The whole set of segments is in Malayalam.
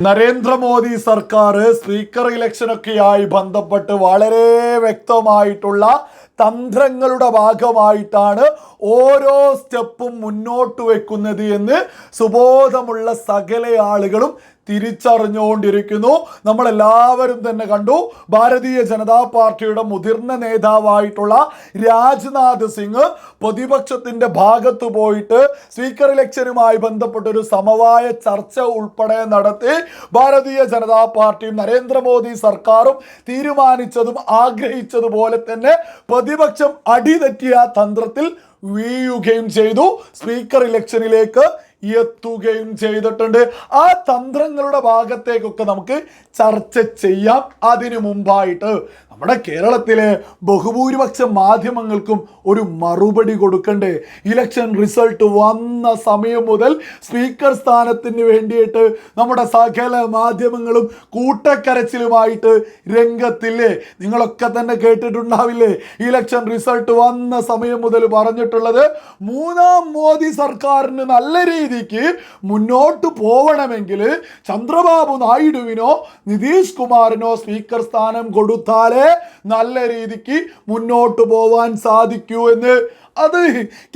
നരേന്ദ്രമോദി സർക്കാർ സ്പീക്കർ ഇലക്ഷനൊക്കെയായി ബന്ധപ്പെട്ട് വളരെ വ്യക്തമായിട്ടുള്ള തന്ത്രങ്ങളുടെ ഭാഗമായിട്ടാണ് ഓരോ സ്റ്റെപ്പും മുന്നോട്ട് വെക്കുന്നത് എന്ന് സുബോധമുള്ള സകല ആളുകളും തിരിച്ചറിഞ്ഞുകൊണ്ടിരിക്കുന്നു. നമ്മളെല്ലാവരും തന്നെ കണ്ടു ഭാരതീയ ജനതാ പാർട്ടിയുടെ മുതിർന്ന നേതാവായിട്ടുള്ള രാജ്നാഥ് സിംഗ് പ്രതിപക്ഷത്തിന്റെ ഭാഗത്ത് പോയിട്ട് സ്പീക്കർ ഇലക്ഷനുമായി ബന്ധപ്പെട്ട ഒരു സമവായ ചർച്ച ഉൾപ്പെടെ നടത്തി ഭാരതീയ ജനതാ പാർട്ടിയും നരേന്ദ്രമോദി സർക്കാരും തീരുമാനിച്ചതും ആഗ്രഹിച്ചതുപോലെ തന്നെ പ്രതിപക്ഷം അടിതെറ്റിയ തന്ത്രത്തിൽ വീഴുകയും ചെയ്തു. സ്പീക്കർ ഇലക്ഷനിലേക്ക് എത്തുകയും ചെയ്തിട്ടുണ്ട്. ആ തന്ത്രങ്ങളുടെ ഭാഗത്തേക്കൊക്കെ നമുക്ക് ചർച്ച ചെയ്യാം. അതിനു മുമ്പായിട്ട് നമ്മുടെ കേരളത്തിലെ ബഹുഭൂരിപക്ഷ മാധ്യമങ്ങൾക്കും ഒരു മറുപടി കൊടുക്കണ്ടേ? ഇലക്ഷൻ റിസൾട്ട് വന്ന സമയം മുതൽ സ്പീക്കർ സ്ഥാനത്തിന് വേണ്ടിയിട്ട് നമ്മുടെ സകല മാധ്യമങ്ങളും കൂട്ടക്കരച്ചിലുമായിട്ട് രംഗത്തില്ലേ? നിങ്ങളൊക്കെ തന്നെ കേട്ടിട്ടുണ്ടാവില്ലേ? ഇലക്ഷൻ റിസൾട്ട് വന്ന സമയം മുതൽ പറഞ്ഞിട്ടുള്ളത് മൂന്നാം മോദി സർക്കാരിന് നല്ല രീതിക്ക് മുന്നോട്ട് പോവണമെങ്കിൽ ചന്ദ്രബാബു നായിഡുവിനോ നിതീഷ് കുമാറിനോ സ്പീക്കർ സ്ഥാനം കൊടുത്താലേ നല്ല രീതിക്ക് മുന്നോട്ട് പോവാൻ സാധിക്കൂ എന്ന് അത്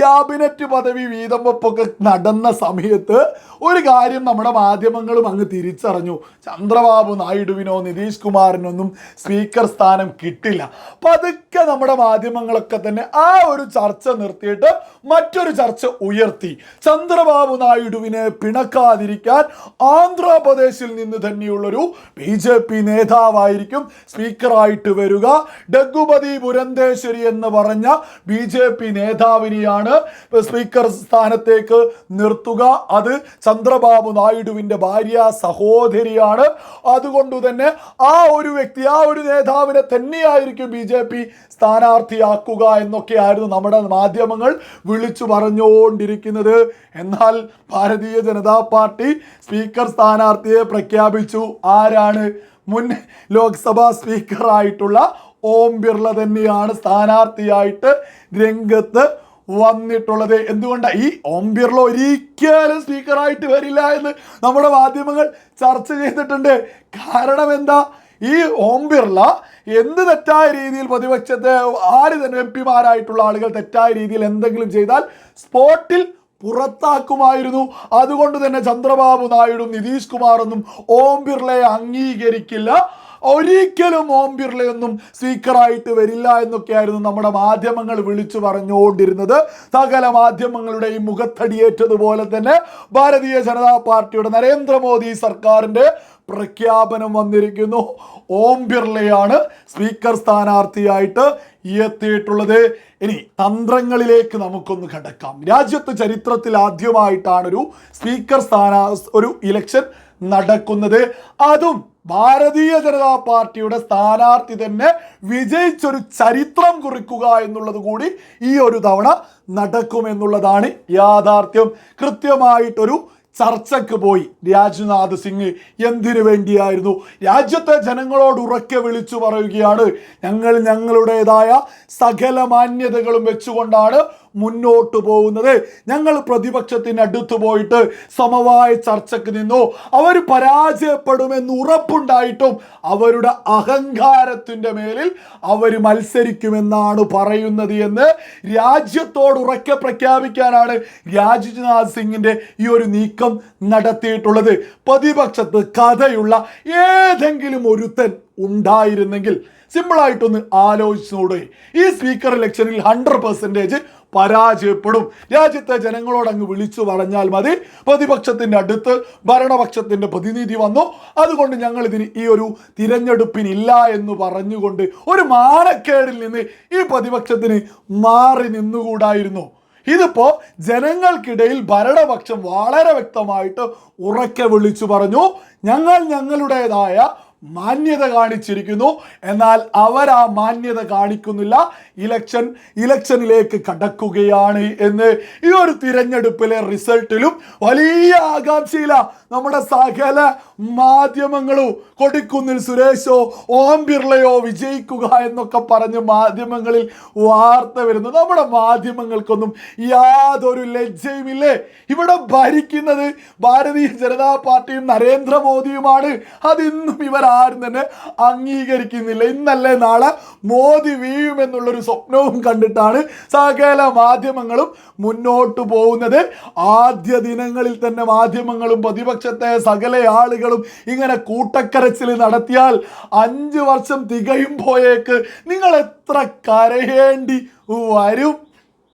ക്യാബിനറ്റ് പദവി വീതം വെപ്പൊക്കെ നടന്ന സമയത്ത് ഒരു കാര്യം നമ്മുടെ മാധ്യമങ്ങളും അങ്ങ് തിരിച്ചറിഞ്ഞു. ചന്ദ്രബാബു നായിഡുവിനോ നിതീഷ് കുമാറിനൊന്നും സ്പീക്കർ സ്ഥാനം കിട്ടില്ല. പതുക്കെ നമ്മുടെ മാധ്യമങ്ങളൊക്കെ തന്നെ ആ ഒരു ചർച്ച നിർത്തിയിട്ട് മറ്റൊരു ചർച്ച ഉയർത്തി. ചന്ദ്രബാബു നായിഡുവിനെ പിണക്കാതിരിക്കാൻ ആന്ധ്രാപ്രദേശിൽ നിന്ന് തന്നെയുള്ളൊരു ബി ജെ പി നേതാവായിരിക്കും സ്പീക്കറായിട്ട് വരിക. ഡഗുപതി പുരന്തേശ്വരി എന്ന് പറഞ്ഞ ബി ജെ പി നേതാവിനെയാണ് സ്പീക്കർ സ്ഥാനത്തേക്ക് നിർത്തുക. അത് ചന്ദ്രബാബു നായിഡുവിന്റെ ഭാര്യ സഹോദരിയാണ്. അതുകൊണ്ട് തന്നെ ആ ഒരു വ്യക്തി ആ ഒരു നേതാവിനെ തന്നെയായിരിക്കും ബി ജെ പി സ്ഥാനാർത്ഥിയാക്കുക എന്നൊക്കെയായിരുന്നു നമ്മുടെ മാധ്യമങ്ങൾ വിളിച്ചു പറഞ്ഞുകൊണ്ടിരിക്കുന്നത്. എന്നാൽ ഭാരതീയ ജനതാ പാർട്ടി സ്പീക്കർ സ്ഥാനാർത്ഥിയെ പ്രഖ്യാപിച്ചു. ആരാണ്? മുൻ ലോക്സഭാ സ്പീക്കറായിട്ടുള്ള ഓം ബിർള തന്നെയാണ് സ്ഥാനാർത്ഥിയായിട്ട് രംഗത്ത് വന്നിട്ടുള്ളത്. എന്തുകൊണ്ടാണ് ഈ ഓം ബിർള ഒരിക്കലും സ്പീക്കറായിട്ട് വരില്ല എന്ന് നമ്മുടെ മാധ്യമങ്ങൾ ചർച്ച ചെയ്തിട്ടുണ്ട്. കാരണം എന്താ? ഈ ഓം ബിർള എന്ത് തെറ്റായ രീതിയിൽ പ്രതിപക്ഷത്തെ ആര് തന്നെ എം പിമാരായിട്ടുള്ള ആളുകൾ തെറ്റായ രീതിയിൽ എന്തെങ്കിലും ചെയ്താൽ സ്പോട്ടിൽ പുറത്താക്കുമായിരുന്നു. അതുകൊണ്ട് തന്നെ ചന്ദ്രബാബു നായിഡും നിതീഷ് കുമാറൊന്നും ഓം ബിർളയെ അംഗീകരിക്കില്ല. ഒരിക്കലും ഓം ബിർളയൊന്നും സ്പീക്കറായിട്ട് വരില്ല എന്നൊക്കെയായിരുന്നു നമ്മുടെ മാധ്യമങ്ങൾ വിളിച്ചു പറഞ്ഞുകൊണ്ടിരുന്നത്. സകല മാധ്യമങ്ങളുടെയും മുഖത്തടിയേറ്റതുപോലെ തന്നെ ഭാരതീയ ജനതാ പാർട്ടിയുടെ നരേന്ദ്രമോദി സർക്കാരിന്റെ പ്രഖ്യാപനം വന്നിരിക്കുന്നു. ഓം ബിർളയാണ് സ്പീക്കർ സ്ഥാനാർത്ഥിയായിട്ട് എത്തിയിട്ടുള്ളത്. ഇനി തന്ത്രങ്ങളിലേക്ക് നമുക്കൊന്ന് കടക്കാം. രാജ്യത്ത് ചരിത്രത്തിൽ ആദ്യമായിട്ടാണ് ഒരു സ്പീക്കർ സ്ഥാന ഒരു ഇലക്ഷൻ നടക്കുന്നത്. അതും ഭാരതീയ ജനതാ പാർട്ടിയുടെ സ്ഥാനാർത്ഥി തന്നെ വിജയിച്ചൊരു ചരിത്രം കുറിക്കുക എന്നുള്ളത് കൂടി ഈ ഒരു തവണ നടക്കുമെന്നുള്ളതാണ് യാഥാർത്ഥ്യം. കൃത്യമായിട്ടൊരു ചർച്ചയ്ക്ക് പോയി. രാജ്നാഥ് സിംഗ് എന്തിനു വേണ്ടിയായിരുന്നു? രാജ്യത്തെ ജനങ്ങളോട് ഉറക്കെ വിളിച്ചു പറയുകയാണ്. ഞങ്ങൾ ഞങ്ങളുടേതായ സകല മാന്യതകളും വെച്ചുകൊണ്ടാണ് മുന്നോട്ട് പോകുന്നത്. ഞങ്ങൾ പ്രതിപക്ഷത്തിന് അടുത്ത് പോയിട്ട് സമവായ ചർച്ചയ്ക്ക് നിന്നു. അവർ പരാജയപ്പെടുമെന്ന് ഉറപ്പുണ്ടായിട്ടും അവരുടെ അഹങ്കാരത്തിന്റെ മേലിൽ അവർ മത്സരിക്കുമെന്നാണ് പറയുന്നത് എന്ന് രാജ്യത്തോട് ഉറക്കെ പ്രഖ്യാപിക്കാനാണ് രാജ്നാഥ് സിംഗിന്റെ ഈ ഒരു നീക്കം നടത്തിയിട്ടുള്ളത്. പ്രതിപക്ഷത്ത് കഥയുള്ള ഏതെങ്കിലും ഒരുത്തൻ ഉണ്ടായിരുന്നെങ്കിൽ സിമ്പിളായിട്ടൊന്ന് ആലോചിച്ചോടെ ഈ സ്പീക്കർ ഇലക്ഷനിൽ ഹൺഡ്രഡ് പെർസെന്റേജ് പരാജയപ്പെടും. രാജ്യത്തെ ജനങ്ങളോട് അങ്ങ് വിളിച്ചു പറഞ്ഞാൽ മതി. പ്രതിപക്ഷത്തിന്റെ അടുത്ത് ഭരണപക്ഷത്തിന്റെ പ്രതിനിധി വന്നു. അതുകൊണ്ട് ഞങ്ങൾ ഇതിന് ഈ ഒരു തിരഞ്ഞെടുപ്പിനില്ല എന്ന് പറഞ്ഞുകൊണ്ട് ഒരു മാനക്കേടിൽ നിന്ന് ഈ പ്രതിപക്ഷത്തിന് മാറി നിന്നുകൂടായിരുന്നു. ഇതിപ്പോ ജനങ്ങൾക്കിടയിൽ ഭരണപക്ഷം വളരെ വ്യക്തമായിട്ട് ഉറക്കെ വിളിച്ചു പറഞ്ഞു. ഞങ്ങൾ ഞങ്ങളുടേതായ മാന്യത കാണിച്ചിരിക്കുന്നു. എന്നാൽ അവർ ആ മാന്യത കാണിക്കുന്നില്ല. ഇലക്ഷൻ ഇലക്ഷനിലേക്ക് കടക്കുകയാണ് എന്ന് ഈ ഒരു തിരഞ്ഞെടുപ്പിലെ റിസൾട്ടിലും വലിയ ആകാംക്ഷയില നമ്മുടെ സകല മാധ്യമങ്ങളും. കൊടിക്കുന്നിൽ സുരേഷോ ഓം ബിർളയോ വിജയിക്കുക എന്നൊക്കെ പറഞ്ഞ് മാധ്യമങ്ങളിൽ വാർത്ത വരുന്നു. നമ്മുടെ മാധ്യമങ്ങൾക്കൊന്നും യാതൊരു ലജ്ജയുമില്ലേ? ഇവിടെ ഭരിക്കുന്നത് ഭാരതീയ ജനതാ പാർട്ടിയും നരേന്ദ്രമോദിയുമാണ്. അതിന്നും ഇവരാരും തന്നെ അംഗീകരിക്കുന്നില്ല. ഇന്നല്ലേ നാളെ മോദി വീഴുമെന്നുള്ളൊരു സ്വപ്നവും കണ്ടിട്ടാണ് സകല മാധ്യമങ്ങളും മുന്നോട്ട് പോകുന്നത്. ആദ്യ ദിനങ്ങളിൽ തന്നെ മാധ്യമങ്ങളും പ്രതിപക്ഷത്തെ സകല ആളുകളും ഇങ്ങനെ കൂട്ടക്കരച്ചിൽ നടത്തിയാൽ അഞ്ച് വർഷം തികയും പോയേക്ക്. നിങ്ങൾ എത്ര കരയേണ്ടി വരും?